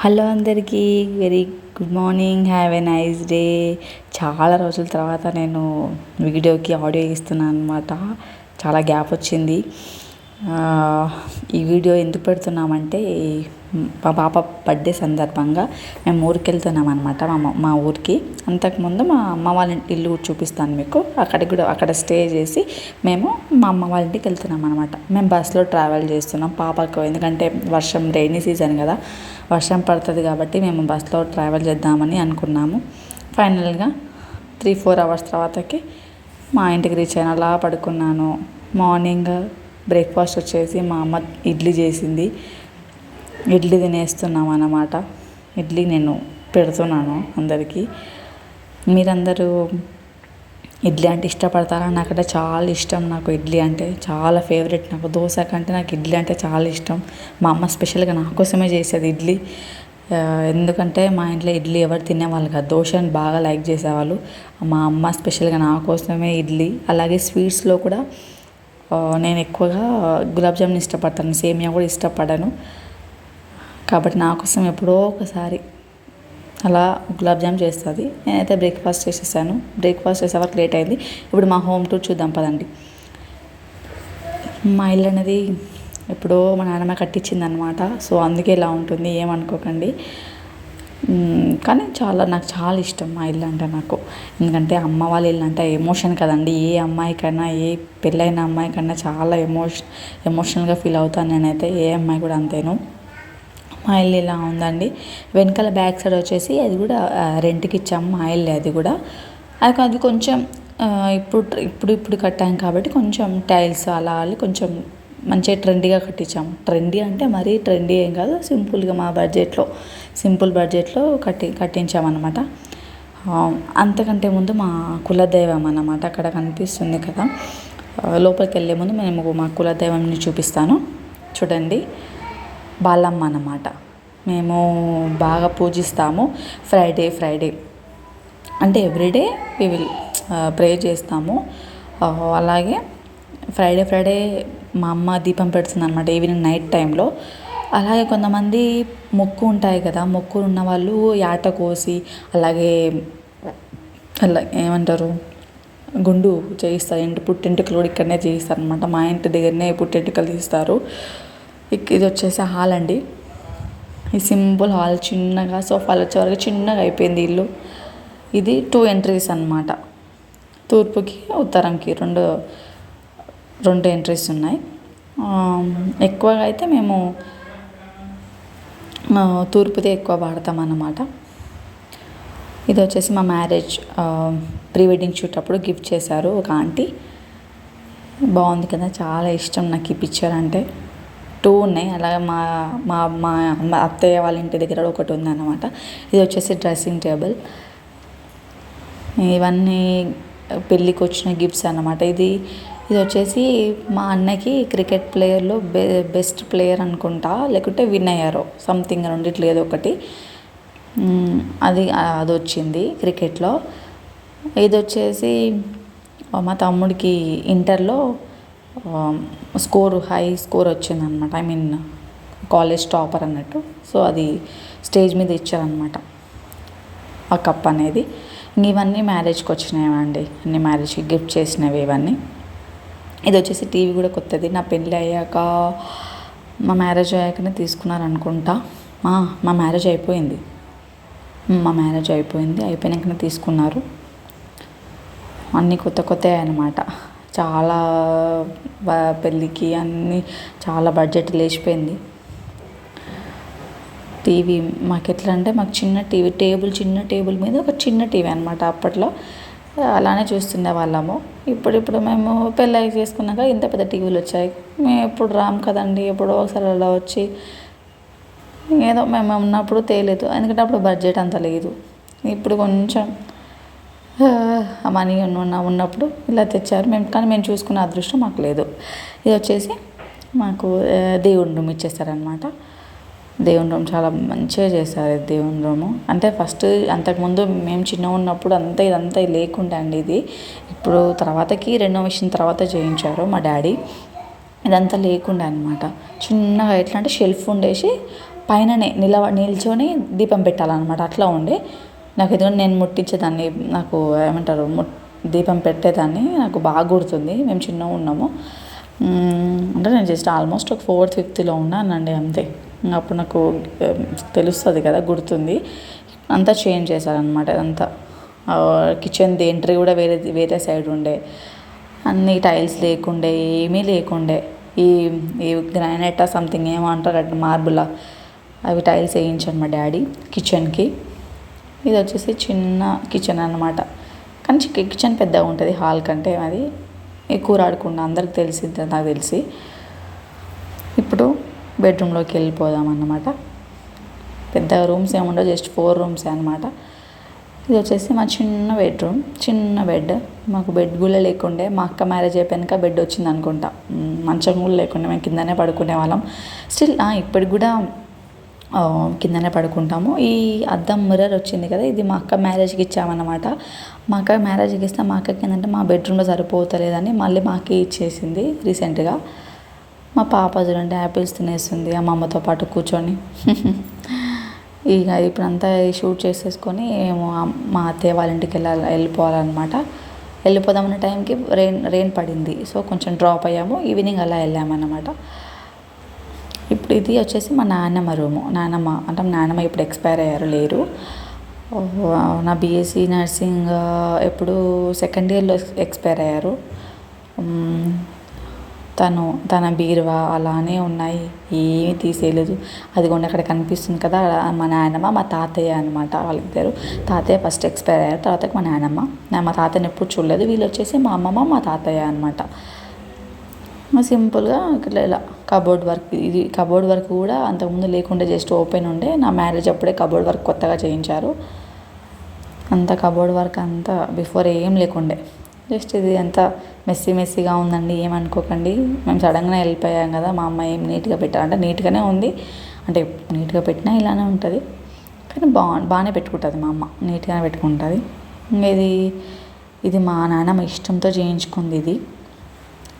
Hello అందరికీ very good morning have a nice day. చాలా రోజుల తర్వాత నేను వీడియోకి ఆడియో ఇస్తున్నాను అనమాట చాలా గ్యాప్ వచ్చింది. ఈ వీడియో ఎందుకు పెడుతున్నామంటే మా పాప బర్త్డే సందర్భంగా మేము ఊరికి వెళ్తున్నాం అనమాట మా అమ్మ- మా ఊరికి. అంతకుముందు మా అమ్మ వాళ్ళ ఇల్లు చూపిస్తాను మీకు. అక్కడ కూడా అక్కడ స్టే చేసి మేము మా అమ్మ వాళ్ళ ఇంటికి వెళ్తున్నాం అనమాట మేము బస్సులో ట్రావెల్ చేస్తున్నాం పాపకు ఎందుకంటే వర్షం రైనీ సీజన్ కదా. వర్షం పడుతుంది కాబట్టి మేము బస్సులో ట్రావెల్ చేద్దామని అనుకున్నాము. ఫైనల్గా త్రీ ఫోర్ అవర్స్ తర్వాతకి మా ఇంటికి రీచ్ అయిన అలా పడుకున్నాను. మార్నింగ్ బ్రేక్ఫాస్ట్ వచ్చేసి మా అమ్మ ఇడ్లీ చేసింది. ఇడ్లీ తినేస్తున్నాం అన్నమాట. ఇడ్లీ నేను పెడుతున్నాను అందరికీ. మీరందరూ ఇడ్లీ అంటే ఇష్టపడతారా? నాకంటే చాలా ఇష్టం నాకు ఇడ్లీ అంటే. చాలా ఫేవరెట్ నాకు దోశ కంటే నాకు ఇడ్లీ అంటే చాలా ఇష్టం. మా అమ్మ స్పెషల్గా నా కోసమే చేసేది ఇడ్లీ. ఎందుకంటే మా ఇంట్లో ఇడ్లీ ఎవరు తినేవాళ్ళు కాదు. దోశని బాగా లైక్ చేసేవాళ్ళు. మా అమ్మ స్పెషల్గా నా కోసమే ఇడ్లీ. అలాగే స్వీట్స్లో కూడా నేను ఎక్కువగా గులాబ్ జామున్ ఇష్టపడతాను. సేమియా కూడా ఇష్టపడను. కాబట్టి నా కోసం ఎప్పుడో ఒకసారి అలా గులాబ్ జామ్ చేస్తుంది. నేనైతే బ్రేక్ఫాస్ట్ చేసేసాను. బ్రేక్ఫాస్ట్ చేసే వరకు లేట్ అయింది. ఇప్పుడు మా హోమ్ టూర్ చూద్దాం పదండి. మా ఇల్లు అనేది ఎప్పుడో మా నాన్నమ్మ కట్టించింది అనమాట సో అందుకే ఇలా ఉంటుంది. ఏమనుకోకండి కానీ చాలా నాకు చాలా ఇష్టం మా ఇల్లు అంటే నాకు. ఎందుకంటే అమ్మ వాళ్ళ ఇల్లు అంటే ఎమోషన్ కదండి. ఏ అమ్మాయికైనా ఏ పెళ్ళైన అమ్మాయికన్నా చాలా ఎమోషన్ ఎమోషనల్గా ఫీల్ అవుతాను నేనైతే. ఏ అమ్మాయి కూడా అంతేను. మా ఇల్లు ఇలా ఉందండి. వెనకాల బ్యాక్ సైడ్ వచ్చేసి అది కూడా రెంట్కి ఇచ్చాము మా ఇల్లు అది కూడా. అది అది కొంచెం ఇప్పుడు ఇప్పుడు ఇప్పుడు కట్టాం కాబట్టి కొంచెం టైల్స్ అలా అల్లి కొంచెం మంచిగా ట్రెండీగా కట్టించాము ట్రెండీ అంటే మరీ ట్రెండీ ఏం కాదు సింపుల్గా మా బడ్జెట్లో సింపుల్ బడ్జెట్లో కట్టి కట్టించామన్నమాట. అంతకంటే ముందు మా కులదైవం అన్నమాట అక్కడ కనిపిస్తుంది కదా. లోపలికి వెళ్ళే ముందు మేము మా కులదైవంని చూపిస్తాను. చూడండి. బాలమ్మ అన్నమాట. మేము బాగా పూజిస్తాము. ఫ్రైడే ఫ్రైడే అంటే ఎవ్రీడే వి విల్ ప్రే చేస్తాము. అలాగే ఫ్రైడే ఫ్రైడే మా అమ్మ దీపం పెడుతుంది అనమాట ఈవినింగ్ నైట్ టైంలో అలాగే కొంతమంది మొక్కు ఉంటాయి కదా మొక్కులు ఉన్న వాళ్ళు యాట కోసి అలాగే అలా ఏమంటారు గుండు చేయిస్తారు. ఇంటి పుట్టింటికలు కూడా ఇక్కడనే చేయిస్తారు అనమాట మా ఇంటి దగ్గరనే పుట్టింటికలు తీస్తారు. ఇది వచ్చేసి హాల్ అండి. ఈ సింపుల్ హాల్ చిన్నగా సోఫాలు వచ్చేవరకు చిన్నగా అయిపోయింది ఇల్లు. ఇది టూ ఎంట్రీస్ అన్నమాట. తూర్పుకి ఉత్తరంకి రెండు రెండు ఎంట్రీస్ ఉన్నాయి. ఎక్కువగా అయితే మేము తూర్పుదే ఎక్కువ వాడతాం అన్నమాట. ఇది వచ్చేసి మా మ్యారేజ్ ప్రీ వెడ్డింగ్ షూట్ అప్పుడు గిఫ్ట్ చేశారు ఒక ఆంటీ. బాగుంది కదా చాలా ఇష్టం నాకు ఈ పిక్చర్ అంటే. టూ ఉన్నాయి. అలాగే మా మా మా అమ్మ అత్తయ్య వాళ్ళ ఇంటి దగ్గర ఒకటి ఉంది అనమాట ఇది వచ్చేసి డ్రెస్సింగ్ టేబుల్. ఇవన్నీ పెళ్ళికి వచ్చిన గిఫ్ట్స్ అన్నమాట. ఇది ఇది వచ్చేసి మా అన్నకి క్రికెట్ ప్లేయర్లో బె బెస్ట్ ప్లేయర్ అనుకుంటా లేకుంటే విన్ అయ్యారు సంథింగ్ రెండిట్లో ఏదో ఒకటి. అది అది వచ్చింది క్రికెట్లో. ఇది వచ్చేసి మా తమ్ముడికి ఇంటర్లో స్కోర్ హై స్కోర్ వచ్చిందనమాట ఐ మీన్ కాలేజ్ టాపర్ అన్నట్టు. సో అది స్టేజ్ మీద ఇచ్చారనమాట ఆ కప్ అనేది. ఇంక ఇవన్నీ మ్యారేజ్కి వచ్చినాయండి. అన్ని మ్యారేజ్కి గిఫ్ట్ చేసినవి ఇవన్నీ. ఇది వచ్చేసి టీవీ కూడా కొత్తది. నా పెళ్ళి అయ్యాక మా మ్యారేజ్ అయ్యాకనే తీసుకున్నారు అనుకుంటా మా మా మ్యారేజ్ అయిపోయింది మా మ్యారేజ్ అయిపోయింది. అయిపోయినాకనే తీసుకున్నారు. అన్నీ కొత్త కొత్త అనమాట చాలా పెళ్ళికి అన్నీ చాలా బడ్జెట్ లేచిపోయింది. టీవీ మాకు ఎట్లా అంటే మాకు చిన్న టీవీ టేబుల్ చిన్న టేబుల్ మీద ఒక చిన్న టీవీ అనమాట అప్పట్లో. అలానే చూస్తుండే వాళ్ళము. ఇప్పుడు ఇప్పుడు మేము పెళ్ళి చేసుకున్నాక ఇంత పెద్ద టీవీలు వచ్చాయి. మేము ఎప్పుడు రాం కదండి ఎప్పుడో ఒకసారి అలా వచ్చి ఏదో మేము ఉన్నప్పుడు తేలేదు. ఎందుకంటే అప్పుడు బడ్జెట్ అంత లేదు. ఇప్పుడు కొంచెం మనీ ఉన్న ఉన్నప్పుడు ఇలా తెచ్చారు. మేము కానీ మేము చూసుకున్న అదృష్టం మాకు లేదు. ఇది వచ్చేసి మాకు దేవుని రూమ్ ఇచ్చేసారనమాట దేవుని రూమ్ చాలా మంచిగా చేశారు దేవుని రూము. అంటే ఫస్ట్ అంతకుముందు మేము చిన్నగా ఉన్నప్పుడు అంతా ఇదంతా లేకుండా అండి ఇది. ఇప్పుడు తర్వాతకి రెనోవేషన్ తర్వాత చేయించారు మా డాడీ. ఇదంతా లేకుండా అనమాట చిన్నగా ఎట్లా అంటే షెల్ఫ్ ఉండేసి పైననే నిలవ నిల్చొని దీపం పెట్టాలన్నమాట. అట్లా ఉండే. నాకు ఎందుకంటే నేను ముట్టించేదాన్ని నాకు ఏమంటారు ముట్ దీపం పెట్టేదాన్ని నాకు బాగా గుర్తుంది మేము చిన్నగా ఉన్నాము. అంటే నేను జస్ట్ ఆల్మోస్ట్ ఒక ఫోర్త్ ఫిఫ్త్లో ఉన్నానండి అంతే. అప్పుడు నాకు తెలుస్తుంది కదా గుర్తుంది. అంతా చేంజ్ చేశారనమాట అదంతా. కిచెన్ది ఎంట్రీ కూడా వేరే వేరే సైడ్ ఉండే. అన్ని టైల్స్ లేకుండే ఏమీ లేకుండే. ఈ ఈ గ్రానైట్ సంథింగ్ ఏమో అంటారు అట్లా మార్బులా అవి టైల్స్ వేయించాను మా డాడీ కిచెన్కి ఇది వచ్చేసి చిన్న కిచెన్ అనమాట కానీ కిచెన్ పెద్దగా ఉంటుంది హాల్ కంటే అది ఎక్కువ రాడకుండా అందరికి తెలిసింది నాకు తెలిసి. ఇప్పుడు బెడ్రూమ్లోకి వెళ్ళిపోదాం అన్నమాట. పెద్ద రూమ్స్ ఏముండవు జస్ట్ ఫోర్ రూమ్సే అనమాట ఇది వచ్చేసి మా చిన్న బెడ్రూమ్ చిన్న బెడ్. మాకు బెడ్ కూడా లేకుండే మా అక్క మ్యారేజ్ అయిపోయాక బెడ్ వచ్చింది అనుకుంటా. మంచం కూడా లేకుండా మేము కిందనే పడుకునే వాళ్ళం. స్టిల్ ఇప్పటికి కూడా కిందనే పడుకుంటాము. ఈ అద్దం మిర్రర్ వచ్చింది కదా ఇది మా అక్క మ్యారేజ్కి ఇచ్చామన్నమాట. మా అక్క మ్యారేజ్కి ఇస్తే మా అక్కకి ఏంటంటే మా బెడ్రూమ్లో సరిపోతలేదని మళ్ళీ మాకే ఇచ్చేసింది రీసెంట్గా మా పాప చూడండి యాపిల్స్ తినేస్తుంది అమ్మమ్మతో పాటు కూర్చొని. ఇక ఇప్పుడంతా షూట్ చేసేసుకొని మేము మా అత్తయ్య వాళ్ళ ఇంటికి వెళ్ళాలి వెళ్ళిపోవాలన్నమాట. వెళ్ళిపోదామన్న టైంకి రెయిన్ రెయిన్ పడింది. సో కొంచెం డ్రాప్ అయ్యాము. ఈవినింగ్ అలా వెళ్ళామన్నమాట. ఇప్పుడు ఇది వచ్చేసి మా నాన్నమ్మ రూము నాన్నమ్మ అంటే నాన్నమ్మ ఇప్పుడు ఎక్స్పైర్ అయ్యారు లేరు. నా బీఎస్సీ నర్సింగ్ ఎప్పుడు సెకండ్ ఇయర్లో ఎక్స్పైర్ అయ్యారు. తను తన బీరువా అలానే ఉన్నాయి. ఏమీ తీసేయలేదు. అదిగోండి అక్కడ కనిపిస్తుంది కదా మా నాయనమ్మ మా తాతయ్య అనమాట వాళ్ళిద్దరు. తాతయ్య ఫస్ట్ ఎక్స్పైర్ అయ్యారు తర్వాత మా నాయనమ్మ మా తాతయ్యని ఎప్పుడు చూడలేదు. వీళ్ళు వచ్చేసి మా అమ్మమ్మ మా తాతయ్య అనమాట సింపుల్గా ఇట్లా ఇలా కబోర్డ్ వర్క్ ఇది కబోర్డ్ వర్క్ కూడా అంతకుముందు లేకుండా జస్ట్ ఓపెన్ ఉండే. నా మ్యారేజ్ అప్పుడే కబోర్డ్ వర్క్ కొత్తగా చేయించారు. అంత కబోర్డ్ వర్క్ అంతా బిఫోర్ ఏం లేకుండే. జస్ట్ ఇది అంతా మెస్సీ మెస్సీగా ఉందండి ఏమనుకోకండి మేము సడన్గా వెళ్ళిపోయాం కదా మా అమ్మ ఏం నీట్గా పెట్టారు? అంటే నీట్గానే ఉంది. అంటే నీట్గా పెట్టినా ఇలానే ఉంటుంది. కానీ బా బాగానే పెట్టుకుంటుంది మా అమ్మ. నీట్గానే పెట్టుకుంటుంది. ఇది ఇది మా నాన్నమ్మ ఇష్టంతో చేయించుకుంది ఇది.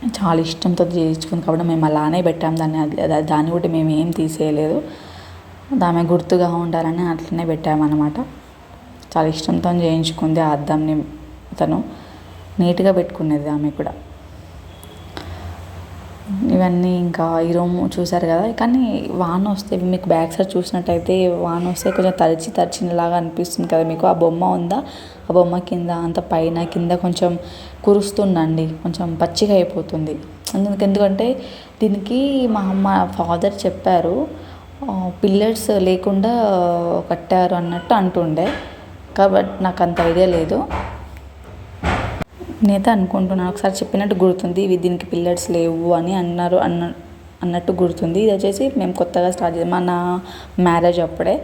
చాలా ఇష్టంతో చేయించుకుంది. కాబట్టి మేము అలానే పెట్టాం. దాన్ని దాన్ని కూడా మేము ఏం తీసేయలేదు. దాని గుర్తుగా ఉండాలని అట్లనే పెట్టామన్నమాట. చాలా ఇష్టంతో చేయించుకుంది ఆ అద్దంని తను. నీట్గా పెట్టుకునేది ఆమె కూడా. ఇవన్నీ ఇంకా ఈ రూమ్ చూసారు కదా. కానీ వాన వస్తే మీకు బ్యాక్ సైడ్ చూసినట్టయితే వాన వస్తే కొంచెం తడిచి తడిచినలాగా అనిపిస్తుంది కదా మీకు. ఆ బొమ్మ ఉందా? ఆ బొమ్మ కింద అంత పైన కింద కొంచెం కురుస్తుందండి. కొంచెం పచ్చిగా అయిపోతుంది. ఎందుకంటే దీనికి మా అమ్మ ఫాదర్ చెప్పారు పిల్లర్స్ లేకుండా కట్టారు అన్నట్టు అంటుండే. కాబట్టి నాకు అంత ఐడియా లేదు. నేత అనుకుంటున్నాను ఒకసారి చెప్పినట్టు గుర్తుంది ఇవి దీనికి పిల్లర్స్ లేవు అని అన్నారు అన్న అన్నట్టు గుర్తుంది. ఇది వచ్చేసి మేము కొత్తగా స్టార్ట్ చేసాం. నా మ్యారేజ్ అప్పుడే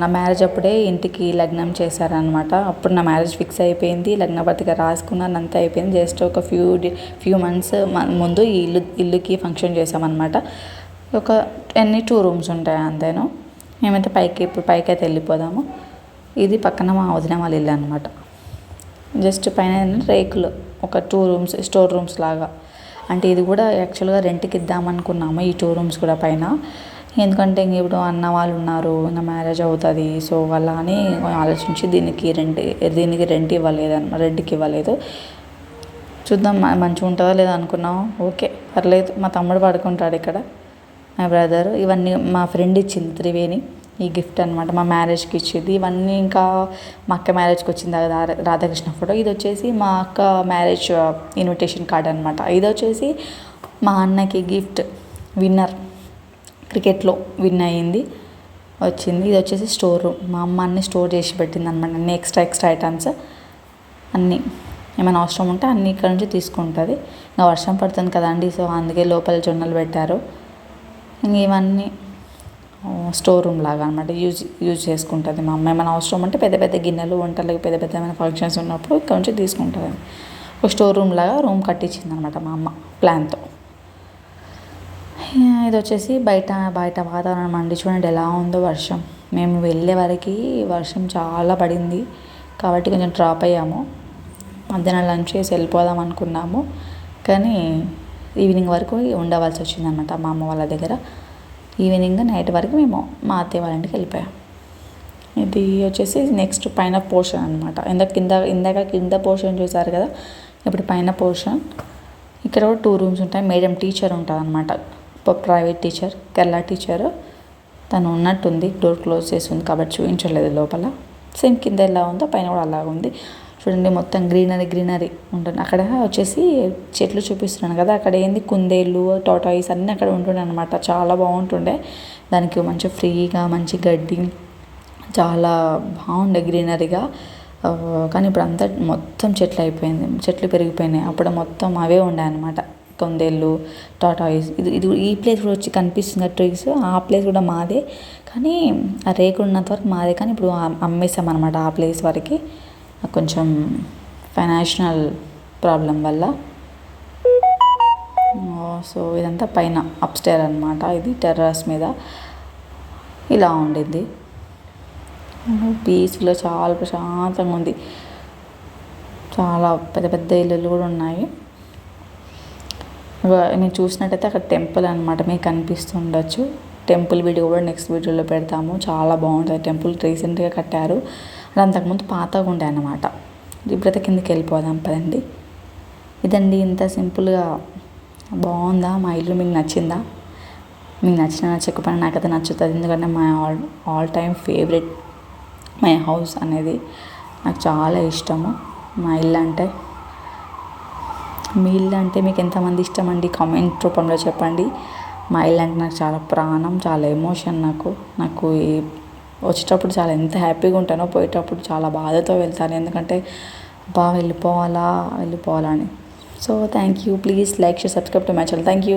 నా మ్యారేజ్ అప్పుడే ఇంటికి లగ్నం చేశారనమాట అప్పుడు నా మ్యారేజ్ ఫిక్స్ అయిపోయింది. లగ్న పత్రిక రాసుకున్నాను అంతా అయిపోయింది. జస్ట్ ఒక ఫ్యూ ఫ్యూ మంత్స్ ముందు ఈ ఇల్లు ఇల్లుకి ఫంక్షన్ చేసామన్నమాట. ఒక ఎన్ని టూ రూమ్స్ ఉంటాయి అంతేను. మేమైతే పైకి ఇప్పుడు పైకి అయితే వెళ్ళిపోదాము. ఇది పక్కన మా వదిన వాళ్ళ ఇల్లు అనమాట జస్ట్ పైన రేకులు ఒక టూ రూమ్స్ స్టోర్ రూమ్స్ లాగా. అంటే ఇది కూడా యాక్చువల్గా రెంట్కి ఇద్దామనుకున్నాము ఈ టూ రూమ్స్ కూడా పైన. ఎందుకంటే ఇంక ఇప్పుడు అన్న వాళ్ళు ఉన్నారు ఇంకా మ్యారేజ్ అవుతుంది సో వాళ్ళ అని ఆలోచించి దీనికి రెంట్ దీనికి రెంట్ ఇవ్వలేదు రెంట్కి ఇవ్వలేదు. చూద్దాం మంచిగా ఉంటుందా లేదా అనుకున్నాం. ఓకే పర్లేదు మా తమ్ముడు పడుకుంటాడు ఇక్కడ మా బ్రదర్ ఇవన్నీ మా ఫ్రెండ్ ఇచ్చింది త్రివేణి. ఈ గిఫ్ట్ అనమాట మా మ్యారేజ్కి ఇచ్చింది. ఇవన్నీ ఇంకా మా అక్క మ్యారేజ్కి వచ్చింది రాధాకృష్ణ ఫోటో. ఇది వచ్చేసి మా అక్క మ్యారేజ్ ఇన్విటేషన్ కార్డ్ అనమాట ఇది వచ్చేసి మా అన్నకి గిఫ్ట్ విన్నర్ క్రికెట్లో విన్ అయ్యింది వచ్చింది. ఇది వచ్చేసి స్టోర్ రూమ్. మా అమ్మ అన్నీ స్టోర్ చేసి పెట్టింది అనమాట అన్ని ఎక్స్ట్రా ఎక్స్ట్రా ఐటమ్స్ అన్నీ. ఏమైనా అవసరం ఉంటే అన్ని ఇక్కడ నుంచి తీసుకుంటుంది. ఇంకా వర్షం పడుతుంది కదండి సో అందుకే లోపల జొన్నలు పెట్టారు. ఇంక ఇవన్నీ స్టోర్ రూమ్ లాగా అనమాట యూజ్ యూజ్ చేసుకుంటుంది. మా అమ్మ ఏమైనా అవసరం అంటే పెద్ద పెద్ద గిన్నెలు వంటలకి పెద్ద పెద్ద ఏమైనా ఫంక్షన్స్ ఉన్నప్పుడు ఇక్కడ నుంచి తీసుకుంటుంది. ఒక స్టోర్ రూమ్ లాగా రూమ్ కట్టించింది అనమాట మా అమ్మ ప్లాన్తో ఇది వచ్చేసి బయట బయట వాతావరణం అండి. చూడండి ఎలా ఉందో వర్షం. మేము వెళ్ళే వరకు వర్షం చాలా పడింది. కాబట్టి కొంచెం డ్రాప్ అయ్యాము. మధ్యాహ్నం లంచ్ చేసి వెళ్ళిపోదాం అనుకున్నాము. కానీ ఈవినింగ్ వరకు ఉండవలసి వచ్చిందనమాట మా అమ్మ వాళ్ళ దగ్గర. ఈవినింగ్ నైట్ వరకు మేము మా అత్తయ్య వాళ్ళ ఇంటికి వెళ్ళిపోయాం. ఇది వచ్చేసి నెక్స్ట్ పైన పోర్షన్ అనమాట ఇందాక కింద ఇందాక కింద పోర్షన్ చూసారు కదా? ఇప్పుడు పైన పోర్షన్. ఇక్కడ కూడా టూ రూమ్స్ ఉంటాయి. మేడం టీచర్ ఉంటుంది అనమాట ప్రైవేట్ టీచర్ కేరళ టీచర్ తను ఉన్నట్టుంది. డోర్ క్లోజ్ చేసి ఉంది కాబట్టి చూపించలేదు లోపల. సేమ్ కింద ఎలా ఉందో పైన కూడా అలాగ ఉంది చూడండి మొత్తం గ్రీనరీ గ్రీనరీ ఉంటుంది. అక్కడ వచ్చేసి చెట్లు చూపిస్తున్నాను కదా అక్కడ ఏంది? కుందేళ్ళు టోటాయిస్ అన్నీ అక్కడ ఉంటుండే అనమాట చాలా బాగుంటుండే. దానికి మంచి ఫ్రీగా మంచి గడ్డి చాలా బాగుండే గ్రీనరీగా. కానీ ఇప్పుడు అంతా మొత్తం చెట్లు అయిపోయింది చెట్లు పెరిగిపోయినాయి. అప్పుడు మొత్తం అవే ఉండే అనమాట కొందేళ్ళు టాటాయిస్ ఇది ఇది ఈ ప్లేస్ కూడా వచ్చి కనిపిస్తుంది ట్రీస్. ఆ ప్లేస్ కూడా మాదే. కానీ ఆ రేకు ఉన్నంత వరకు మాదే. కానీ ఇప్పుడు అమ్మేసాం అనమాట ఆ ప్లేస్ వరకు. కొంచెం ఫైనాన్షియల్ ప్రాబ్లం వల్ల. సో ఇదంతా పైన అప్స్టేర్ అనమాట ఇది టెర్రస్ మీద. ఇలా ఉండింది. పీస్ఫుల్గా చాలా ప్రశాంతంగా ఉంది. చాలా పెద్ద పెద్ద ఇల్లులు కూడా ఉన్నాయి. మీరు చూసినట్టయితే అక్కడ టెంపుల్ అనమాట మీకు కనిపిస్తుండొచ్చు టెంపుల్ వీడియో కూడా నెక్స్ట్ వీడియోలో పెడతాము. చాలా బాగుంటుంది. టెంపుల్ రీసెంట్గా కట్టారు. అది అంతకుముందు పాతగా ఉండే అనమాట ఇప్పుడైతే కిందకి వెళ్ళిపోదాం పదండి. ఇదండి ఇంత సింపుల్గా బాగుందా? మా ఇల్లు మీకు నచ్చిందా? మీకు నచ్చిన నచ్చకపోయినా నాకైతే నచ్చుతుంది. ఎందుకంటే మా all all time favourite my house అనేది నాకు చాలా ఇష్టము. మా ఇల్లు అంటే మీ ఇల్లు అంటే మీకు ఎంతమంది ఇష్టం అండి కామెంట్ రూపంలో చెప్పండి. మా ఇల్లు అంటే నాకు చాలా ప్రాణం చాలా ఎమోషన్ నాకు. నాకు వచ్చేటప్పుడు చాలా ఎంత హ్యాపీగా ఉంటానో పోయేటప్పుడు చాలా బాధతో వెళ్తాను. ఎందుకంటే బాగా వెళ్ళిపోవాలా? వెళ్ళిపోవాలా అని. So thank you please like share subscribe to my channel thank you